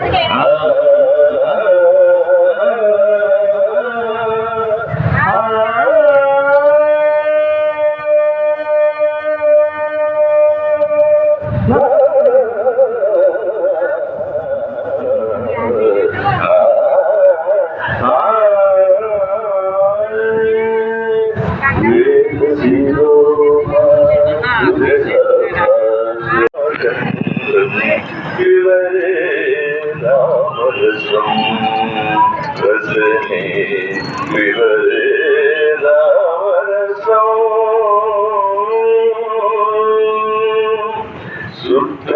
Okay.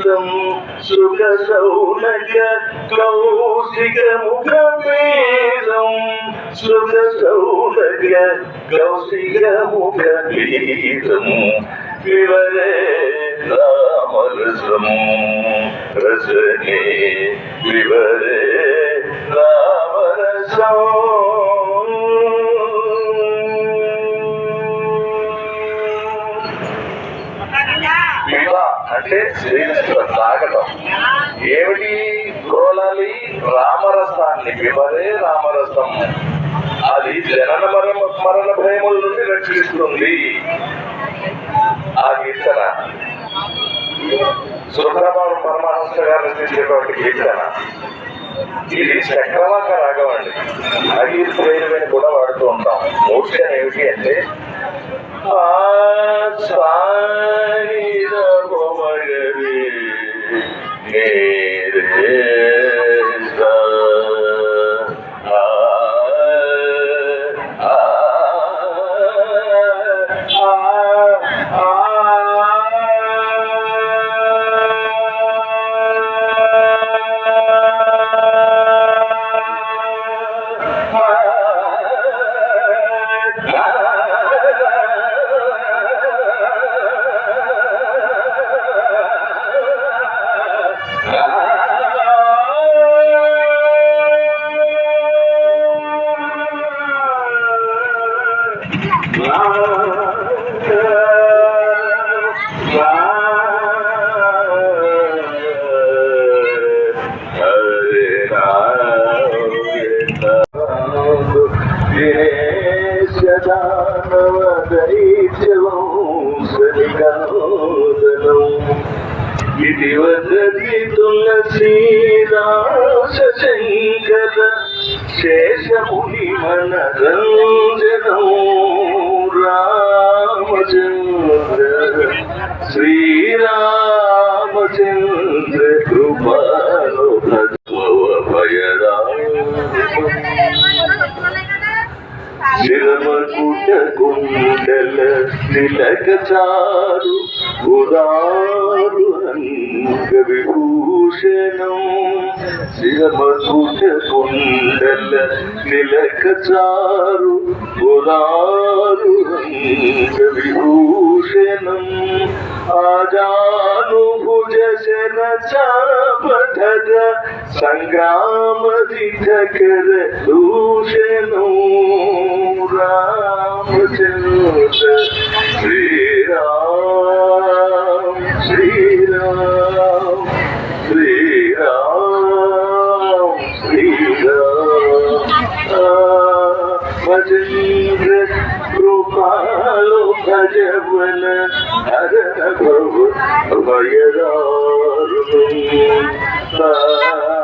శుద్ధవరమహం సుఖ సౌనక కౌశిక ముఖమేదం సుఖ సౌనక కౌశిక ముఖమేదం వివరే రామరసం రసనే వివ అంటే శ్రీకృష్ణుడు తాగటం ఏమిటి గోళాలి రామరసాన్ని? వివరే రామరసం. అది జనన మరణ మరణ భయముల నుండి రక్షిస్తుంది. ఆ కీర్తన. సుబ్రహ్మణ్య పరమహంస గారు రచించేటువంటి కీర్తన. ఇది చక్రవాక రాగం అండి. అగీర్ ప్రేరుని కూడా వాడుతూ ఉంటాం. మోక్షం ఏమిటి అంటే ఇది వదతి తులసీదాస శంకర శేషముని మన రంజనం రామచంద్ర శ్రీరామచంద్ర శిరమకుట కుండల తిలక చారు ఉదారు అంగ విభూషణం శిరమకుట కుండల తిలక చారు ఉదారు అంగ విభూషణం ఆజాను భుజ శన చాప చాపధర సంగ్రామధికర దూషణం రామచంద్ర శ్రీరామ్ శ్రీరామ్ శ్రీరామ్ శ్రీరామ్. భజేంద్ర కృపాలో భజవన హర భవ Bye.